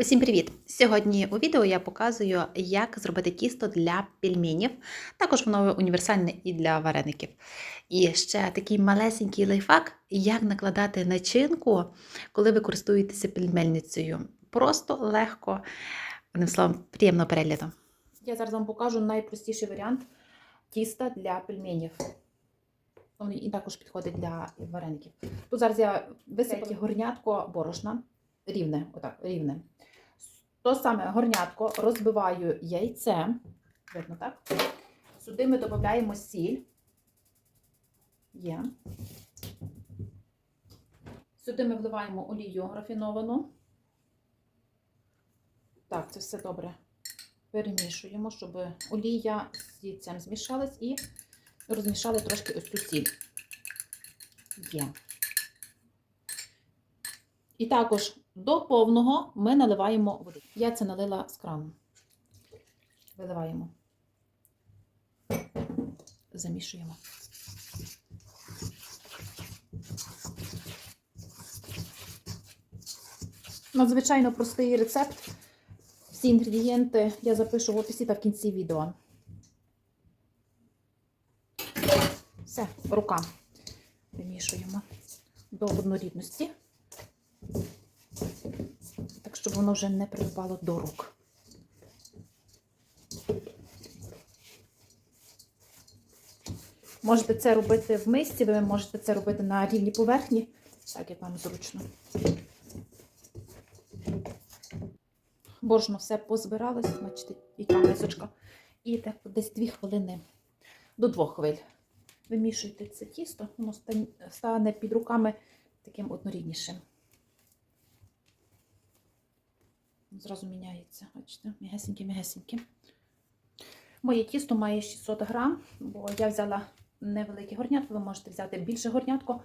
Усім привіт! Сьогодні у відео я показую, як зробити тісто для пельменів. Також воно універсальне і для вареників. І ще такий малесенький лайфхак, як накладати начинку, коли ви користуєтеся пельмельницею. Просто легко, одним словом, приємного перегляду. Я зараз вам покажу найпростіший варіант тіста для пельменів. Він і також підходить для вареників. Тут зараз я висипала горнятко борошна. Рівне, отак, рівне. То саме горнятко розбиваю яйце. Видно, так? Сюди ми додаємо сіль. Є. Сюди ми вливаємо олію рафіновану. Так, це все добре перемішуємо, щоб олія з яйцем змішалась і розмішали трошки ось цю сіль. Є. І також до повного ми наливаємо води. Я це налила з крану. Виливаємо. Замішуємо. Надзвичайно простий рецепт. Всі інгредієнти я запишу в описі та в кінці відео. Все, рука. Вимішуємо до однорідності щоб воно вже не припало до рук. Можете це робити в мисці, ви можете це робити на рівній поверхні, так як вам зручно. Борошно все позбиралось, бачите, яка мисочка. І так десь 2 хвилини до 2 хвиль. Вимішуйте це тісто, воно стане під руками таким одноріднішим. Зразу міняється, бачите, м'ягесеньке-м'ягесеньке. Моє тісто має 600 грам, бо я взяла невелике горнятко, ви можете взяти більше горнятко.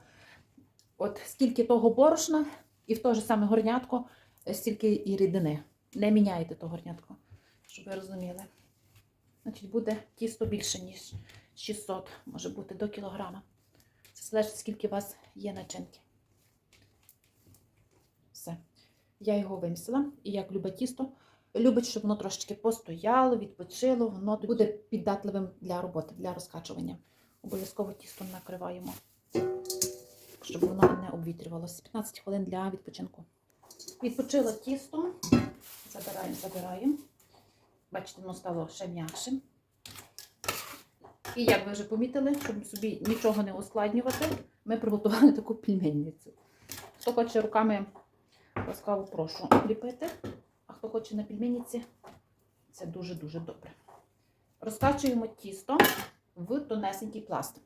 От скільки того борошна, і в те ж саме горнятко, стільки і рідини. Не міняйте то горнятко, щоб ви розуміли. Значить, буде тісто більше, ніж 600, може бути до кілограма. Це залежить, скільки у вас є начинки. Все. Я його вимісила, і як любить тісто, любить, щоб воно трошечки постояло, відпочило, воно буде піддатливим для роботи, для розкачування. Обов'язково тісто накриваємо, щоб воно не обвітрювалося. 15 хвилин для відпочинку. Відпочило тісто, забираємо, забираємо. Бачите, воно стало ще м'якшим. І як ви вже помітили, щоб собі нічого не ускладнювати, ми приготували таку пельменницю. Хто хоче руками Ласкаво прошу ліпити. А хто хоче на пельменіці, це дуже-дуже добре. Розкачуємо тісто в тонесенький пласт.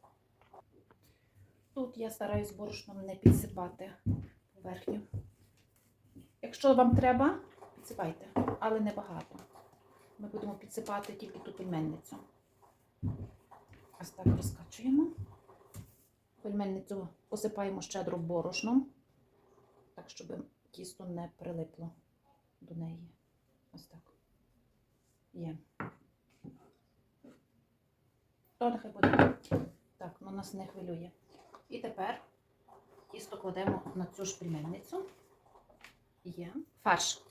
Тут я стараюсь борошном не підсипати поверхню. Якщо вам треба, підсипайте, але не багато. Ми будемо підсипати тільки ту пельменницю. Ось так розкачуємо. Пельменницю посипаємо щедро борошном, так, щоб тісто не прилипло до неї. Ось так. Є. То нехай буде. Так, ну нас не хвилює. І тепер тісто кладемо на цю ж пельменницю. Є. Фарш.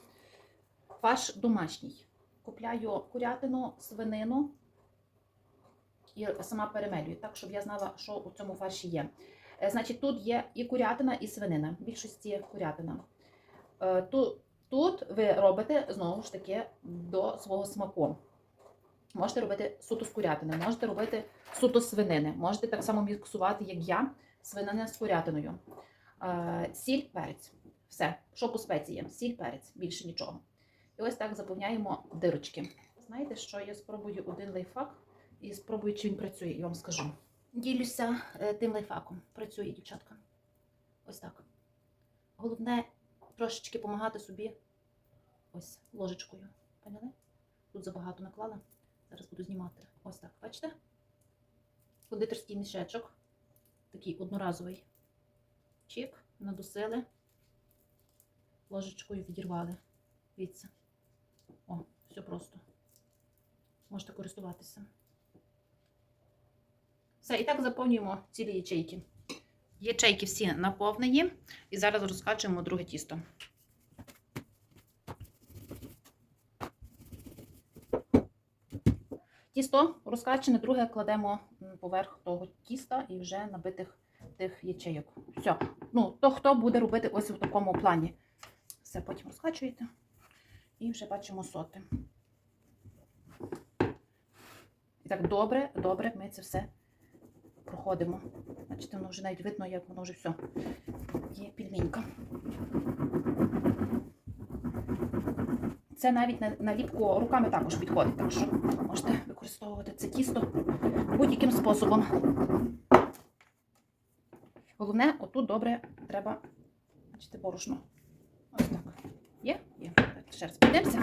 Фарш домашній. Купляю курятину, свинину і сама перемелюю, так, щоб я знала, що у цьому фарші є. Е, значить, тут є і курятина, і свинина. В більшості курятина. Е, тут, ви робите, знову ж таки, до свого смаку. Можете робити суто з курятини, можете робити суто свинини. Можете так само міксувати, як я, свинина з курятиною. Е, сіль, перець. Все, що по спеціям, сіль, перець, більше нічого. І ось так заповняємо дирочки. Знаєте, що я спробую один лайфхак і спробую, чи він працює, і вам скажу. Ділюся е, тим лайфхаком. Працює, дівчатка. Ось так. Головне трошечки допомагати собі ось ложечкою. Поняли? Тут забагато наклала. Зараз буду знімати. Ось так, бачите? Кондитерський мішечок. Такий одноразовий. Чик, надусили. Ложечкою відірвали. Дивіться. О, все просто. Можете користуватися. Все, і так заповнюємо цілі ячейки. Ячейки всі наповнені, і зараз розкачуємо друге тісто. Тісто розкачене, друге кладемо поверх того тіста і вже набитих тих ячейок. Все. Ну, то хто буде робити ось в такому плані? Все, потім розкачуєте і вже бачимо соти. І так добре, добре ми це все проходимо. Бачите, воно вже навіть видно, як воно вже все є пільменька. Це навіть на наліпку руками також підходить, так що можете використовувати це тісто будь-яким способом. Головне, отут добре треба бачите, борошно. Ось так. Є? Є. Так, ще раз підемося.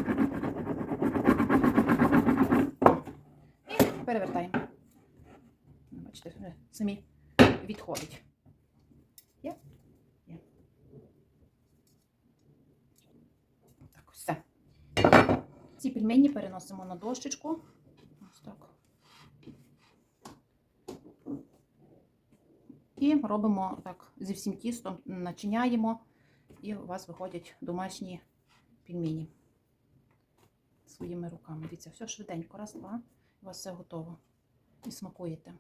І перевертаємо. Бачите, самі відходить. Є? Є. Так, все. Ці пельмені переносимо на дощечку. Ось так. І робимо так зі всім тістом, начиняємо, і у вас виходять домашні пельмені своїми руками. Дивіться, все швиденько, раз, два, у вас все готово. І смакуєте.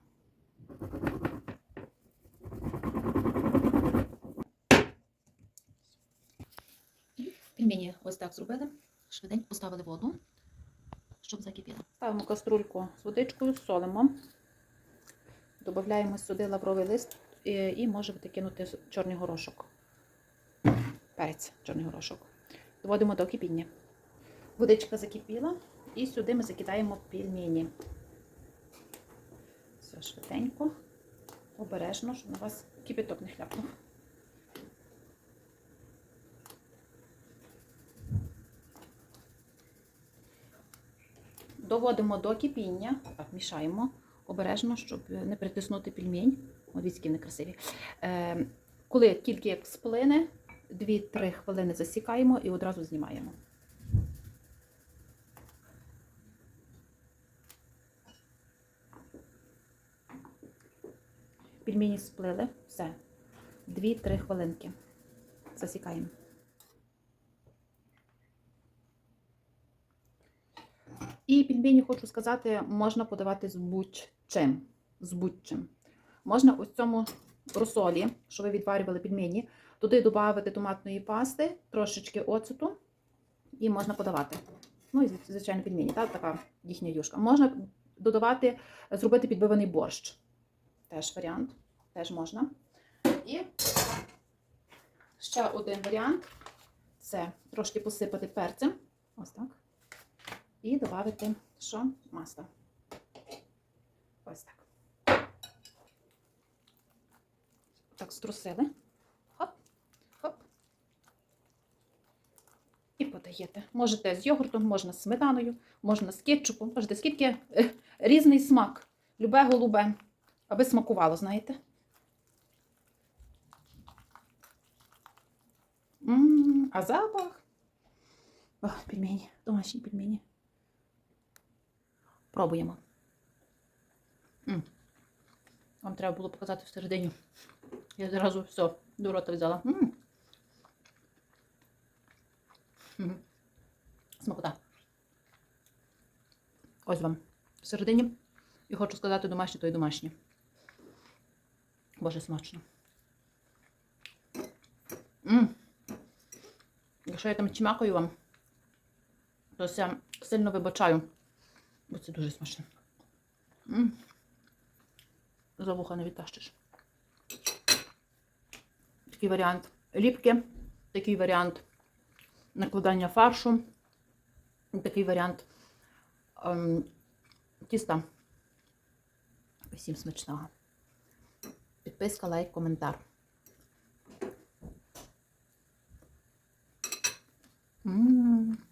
Пельмені ось так зробили. Швиденько поставили воду, щоб закипіла. Ставимо каструльку з водичкою, солимо. Додаємо сюди лавровий лист і, можете кинути чорний горошок. Перець, чорний горошок. Доводимо до кипіння. Водичка закипіла, і сюди ми закидаємо пельмені. Все швиденько, обережно, щоб на вас кипяток не хляпнув. Доводимо до кипіння, так, мішаємо обережно, щоб не притиснути пельмень. О, дивіться, які вони красиві. Е, коли тільки як сплине, 2-3 хвилини засікаємо і одразу знімаємо. Пельмені сплили, все. 2-3 хвилинки. Засікаємо. І пельмені, хочу сказати, можна подавати з будь-чим. З будь-чим. Можна ось цьому розсолі, що ви відварювали пельмені, туди додати томатної пасти, трошечки оцету, і можна подавати. Ну і звичайно пельмені, так, така їхня юшка. Можна додавати, зробити підбиваний борщ. Теж варіант, теж можна. І ще один варіант це трошки посипати перцем. Ось так. І додати що? Масло. Ось так. Так, струсили. Хоп, хоп. І подаєте. Можете з йогуртом, можна з сметаною, можна з кетчупом. Можете скільки е, різний смак. Любе голубе. Аби смакувало, знаєте? М, А запах. О, пельмені, домашні пельмені. Пробуємо. Вам треба було показати всередині. Я зразу все до рота взяла. М. Смакота. Ось вам. Всередині. І хочу сказати, домашні, то й домашні. Боже, смачно. Якщо я там чмакаю вам, то я сильно вибачаю бо це дуже смачно. М. За вуха не відтащиш. Такий варіант ліпки, такий варіант накладання фаршу, такий варіант ем, тіста. Усім смачного. Підписка, лайк, коментар. Ммм.